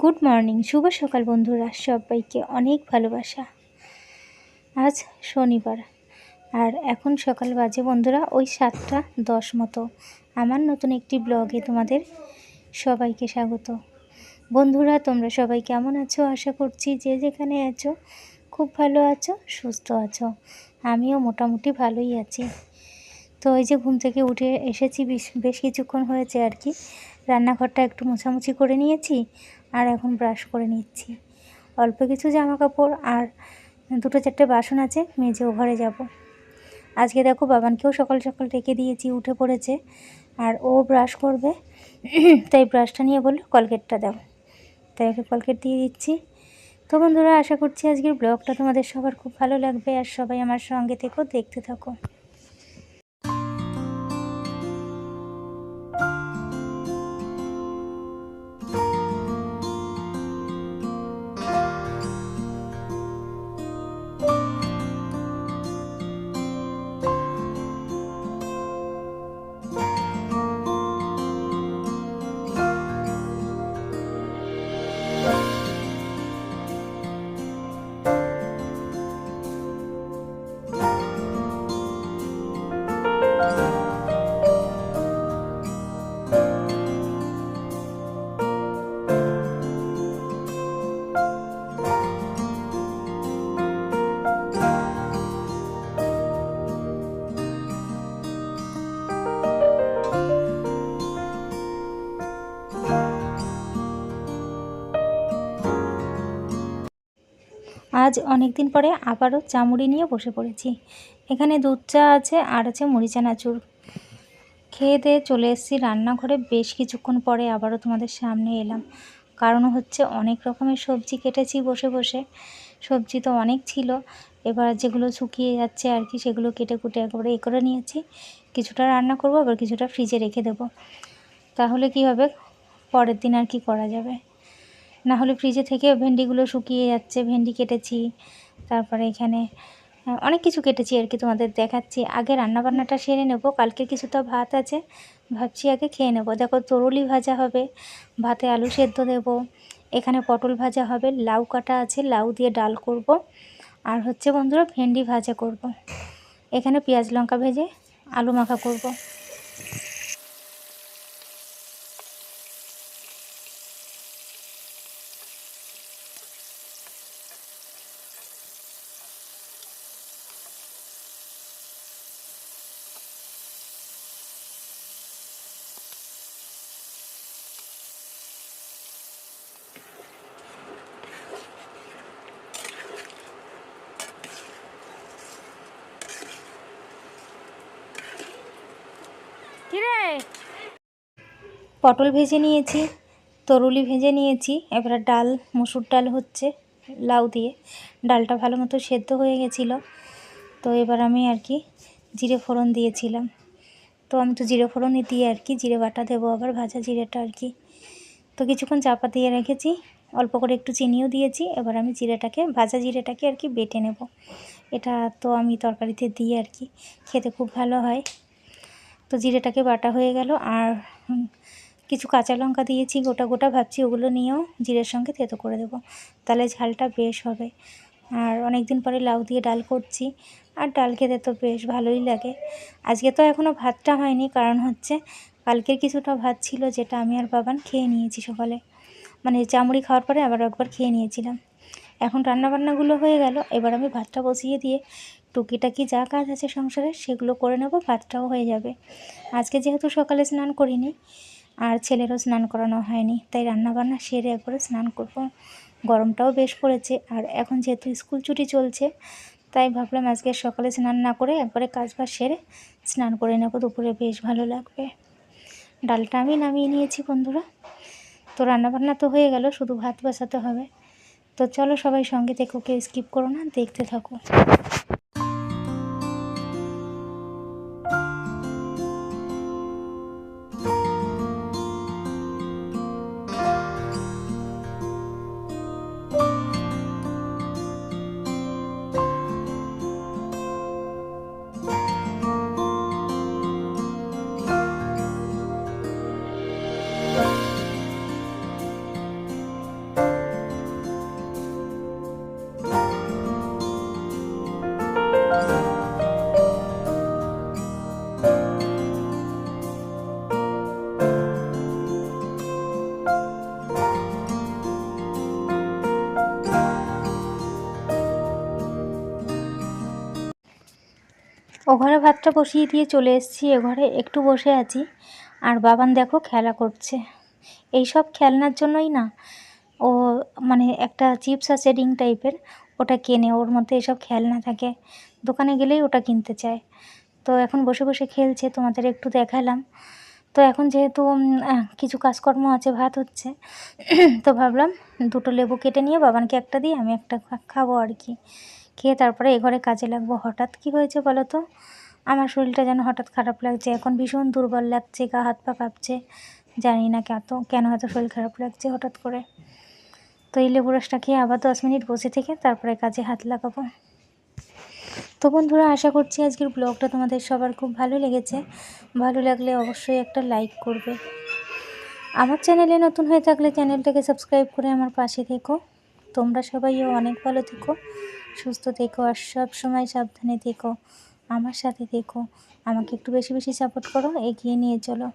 Good morning, শুভ সকাল বন্ধুরা, সবাইকে অনেক ভালোবাসা। আজ শনিবার, আর এখন সকাল বাজে বন্ধুরা, ওই সাতটা দশ মতো। আমার নতুন একটি ব্লগে তোমাদের সবাইকে স্বাগত। বন্ধুরা, তোমরা সবাই কেমন আছো? আশা করছি যে যেখানে আছো, খুব ভালো আছো, সুস্থ আছো। আমিও মোটামুটি ভালোই আছি। তো ওই যে ঘুম থেকে উঠে এসেছি বেশ কিছুক্ষণ হয়েছে আর কি। রান্নাঘরটা একটু মোছামুছি করে নিয়েছি। আর এখন ব্রাশ করে নিচ্ছি। অল্প কিছু জামা কাপড় আর দুটো চারটে বাসন আছে মেজে ঘরে যাব। আজকে দেখো বাবানকেও সকাল সকাল রেখে দিয়েছি, উঠে পড়েছে। আর ও ব্রাশ করবে, তাই ব্রাশটা নিয়ে বলল কলগেটটা দাও। তাই ওকে কলগেট দিয়ে দিচ্ছি। তো বন্ধুরা, আশা করছি আজকের ব্লগটা তোমাদের সবার খুব ভালো লাগবে। আর সবাই আমার সঙ্গে থেকেও দেখতে থাকো। আজ অনেক দিন পরে আবারও চা মুড়ি নিয়ে বসে পড়েছি। এখানে দুধ চা আছে আর আছে মুড়ি চানাচুর। খেয়ে দিয়ে চলে এসেছি রান্নাঘরে। বেশ কিছুক্ষণ পরে আবারও তোমাদের সামনে এলাম। কারণ হচ্ছে অনেক রকমের সবজি কেটেছি বসে বসে। সবজি তো অনেক ছিল। এবার যেগুলো শুকিয়ে যাচ্ছে আর কি সেগুলো কেটে কুটে একবারে এ করে নিয়েছি। কিছুটা রান্না করব, আবার কিছুটা ফ্রিজে রেখে দেব। তাহলে কি হবে? পরের দিন আর কি করা যাবে? না হলে ফ্রিজে থেকে ভেন্ডিগুলো শুকিয়ে যাচ্ছে, ভেন্ডি কেটেছি। তারপরে এখানে অনেক কিছু কেটেছি আর কি তোমাদের দেখাচ্ছি। আগে রান্নাবান্নাটা সেরে নেব কালকে কিছুটা ভাত আছে, ভাবছি আগে খেয়ে নেব। দেখো তরুলি ভাজা হবে, ভাতে আলু সেদ্ধ দেব। এখানে পটল ভাজা হবে, লাউ কাটা আছে, লাউ দিয়ে ডাল করব। আর হচ্ছে বন্ধুরা ভেন্ডি ভাজা করব। এখানে পেঁয়াজ লঙ্কা ভেজে আলু মাখা করব। পটল ভেজে নিয়েছি, তরুলি ভেজে নিয়েছি, এবারে ডাল, মুসুর ডাল হচ্ছে, লাউ দিয়ে। ডালটা ভালো মতো সেদ্ধ হয়ে গেছিল। তো এবার আমি আর কি জিরে ফোড়ন দিয়েছিলাম। তো আমি তো জিরে ফোড়নই দিয়ে আর কি জিরে বাটা দেবো, আবার ভাজা জিরেটা আর কি। তো কিছুক্ষণ চাপা দিয়ে রেখেছি, অল্প করে একটু চিনিও দিয়েছি, এবার আমি জিরেটাকে, ভাজা জিরেটাকে আর কি বেটে নেব। এটা তো আমি তরকারিতে দিই আর কি, খেতে খুব ভালো হয়। তো জিরেটাকে বাটা হয়ে গেল, আর কিছু কাঁচা লঙ্কা দিয়েছি, গোটা গোটা ভাবছি ওগুলো নিয়েও জিরের সঙ্গে থেতো করে দেবো। তাহলে ঝালটা বেশ হবে। আর অনেক দিন পরে লাউ দিয়ে ডাল করছি, আর ডাল খেতে তো বেশ ভালোই লাগে। আজকে তো এখনও ভাতটা হয়নি, কারণ হচ্ছে কালকের কিছুটা ভাত ছিল যেটা আমি আর বাবান খেয়ে নিয়েছি সকালে। মানে চামড়ি খাওয়ার পরে আবার একবার খেয়ে নিয়েছিলাম। এখন রান্নাবান্নাগুলো হয়ে গেল, এবার আমি ভাতটা বসিয়ে দিয়ে টুকিটাকি যা কাজ আছে সংসারে সেগুলো করে নেব, ভাতটাও হয়ে যাবে। আজকে যেহেতু সকালে স্নান করিনি আর ছেলেরও স্নান করানো হয়নি। তাই রান্নাবান্না সেরে একবারে স্নান করব। গরমটাও বেশ পড়েছে। আর এখন যেহেতু স্কুল ছুটি চলছে, তাই ভাবলাম আজকে সকালে স্নান না করে একবারে কাজ বাজ সেরে স্নান করে নেব। দুপুরে বেশ ভালো লাগবে। ডালটা আমি নামিয়ে নিয়েছি বন্ধুরা। তো রান্নাবান্না তো হয়ে গেল, শুধু ভাত বসাতে হবে। তো চলো সবাই সঙ্গে থেকে ওকে স্কিপ করো না, দেখতে থাকো। ঘরে ভাতটা বসিয়ে দিয়ে চলে এসেছি, এ ঘরে একটু বসে আছি। আর বাবান দেখো খেলা করছে। এই সব খেলনার জন্যই না, ও মানে একটা চিপস আছে রিং টাইপের ওটা কেনে, ওর মধ্যে এসব খেলনা থাকে। দোকানে গেলেই ওটা কিনতে চায়। তো এখন বসে বসে খেলছে, তোমাদের একটু দেখালাম। তো এখন যেহেতু কিছু কাজকর্ম আছে, ভাত হচ্ছে, তো ভাবলাম দুটো লেবু কেটে নিয়ে বাবানকে একটা দিই, আমি একটা খাব আর কি। খেয়ে তারপরে এ ঘরে কাজে লাগবো। হঠাৎ কি হয়েছে বলো তো? আমার শরীরটা যেন হঠাৎ খারাপ লাগছে। এখন ভীষণ দুর্বল লাগছে, গা হাত পা কাঁপছে। জানি না কত কেন হয়তো শরীর খারাপ লাগছে হঠাৎ করে। তো এই লেবু রসটা খেয়ে আবার দশ মিনিট বসে থেকে তারপরে কাজে হাত লাগাবো। তো বন্ধুরা, আশা করছি আজকের ব্লগটা তোমাদের সবার খুব ভালো লেগেছে। ভালো লাগলে অবশ্যই একটা লাইক করবে। আমার চ্যানেলে নতুন হয়ে থাকলে চ্যানেলটাকে সাবস্ক্রাইব করে আমার পাশে থেকো। তোমরা সবাইও অনেক ভালো থেকো, সুস্থ থেকো আর সব সময় সাবধানে থেকো, আমার সাথে থেকো। আমাকে একটু বেশি বেশি সাপোর্ট করো, এগিয়ে নিয়ে চলো।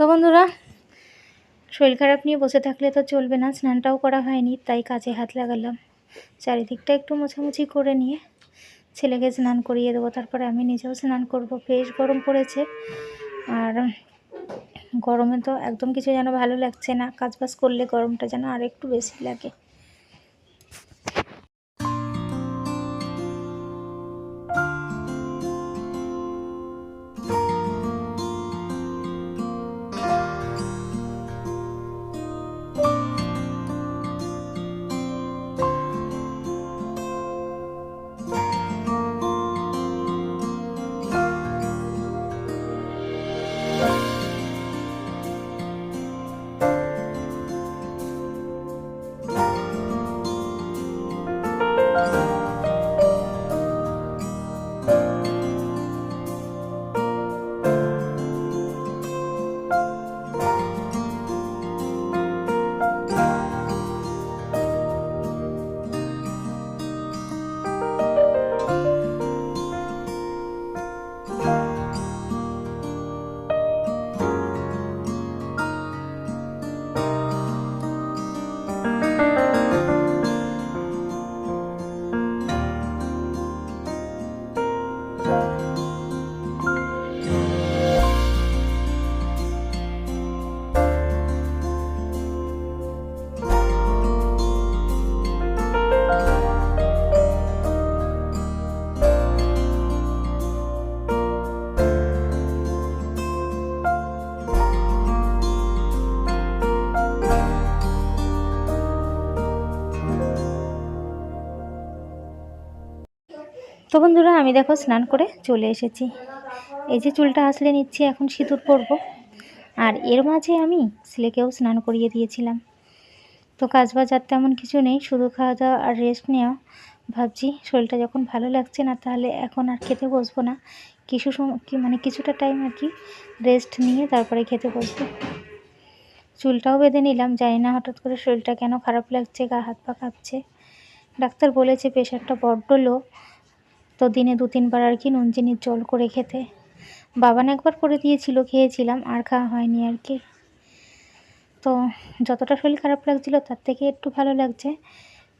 তো বন্ধুরা, শরীর খারাপ নিয়ে বসে থাকলে তো চলবে না, স্নানটাও করা হয়নি, তাই কাজে হাত লাগালাম। চারিদিকটা একটু মোছামুছি করে নিয়ে ছেলেকে স্নান করিয়ে দেবো, তারপরে আমি নিজেও স্নান করব। বেশ গরম পড়েছে, আর গরমে তো একদম কিছু যেন ভালো লাগছে না কাজ বাজ করলে গরমটা যেন আর একটু বেশি লাগে। তো বন্ধুরা, আমি দেখো স্নান করে চলে এসেছি। এই যে চুলটা আসলে নিচ্ছি, এখন সিঁদুর পরবো। আর এর মাঝে আমি ছেলেকেও স্নান করিয়ে দিয়েছিলাম। তো কাজ বাজ আর তেমন কিছু নেই, শুধু খাওয়া দাওয়া আর রেস্ট নেওয়া। ভাবছি শরীরটা যখন ভালো লাগছে না, তাহলে এখন আর খেতে বসবো না। কিছু সময় কি মানে কিছুটা টাইম আর কি রেস্ট নিয়ে তারপরে খেতে বসবো। চুলটাও বেঁধে নিলাম, জানি না হঠাৎ করে শরীরটা কেন খারাপ লাগছে, গা হাত পা কাঁপছে। ডাক্তার বলেছে প্রেশারটা বড্ড লো তো দিনে দু তিনবার আর কি নুন চিনির জল করে খেতে। বাবান একবার করে দিয়েছিল, খেয়েছিলাম, আর খাওয়া হয়নি আর কি। তো যতটা শরীর খারাপ লাগছিল তার থেকে একটু ভালো লাগছে।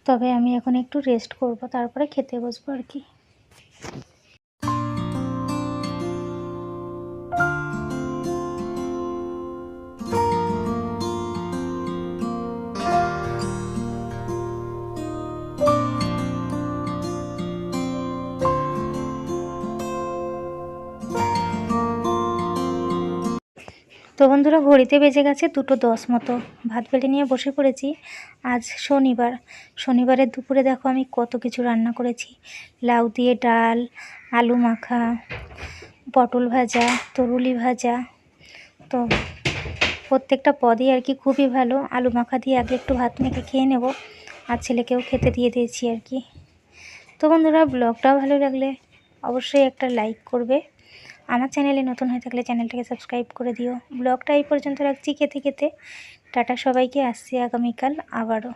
তবে আমি এখন একটু রেস্ট করব, তারপরে খেতে বসবো আর কি। তো বন্ধুরা, ঘড়িতে বেজে গেছে দুটো দশ মতো। ভাত বেড়ে নিয়ে বসে পড়েছি। আজ শনিবার। শনিবারের দুপুরে দেখো আমি কত কিছু রান্না করেছি। লাউ দিয়ে ডাল, আলু মাখা, পটল ভাজা, তরুলি ভাজা। তো প্রত্যেকটা পদই আর কি খুবই ভালো। আলু মাখা দিয়ে আগে একটু ভাত মেখে খেয়ে নেব। আর ছেলেকেও খেতে দিয়ে দিয়েছি আর কি। তো বন্ধুরা, ব্লগটাও ভালো লাগলে অবশ্যই একটা লাইক করবে। আমার চ্যানেলে নতুন হয়ে থাকলে চ্যানেলটাকে সাবস্ক্রাইব করে দিও। ব্লগটা এই পর্যন্ত রাখছি। খেতে খেতে। টাটা সবাইকে। আসছি আগামীকাল আবারও।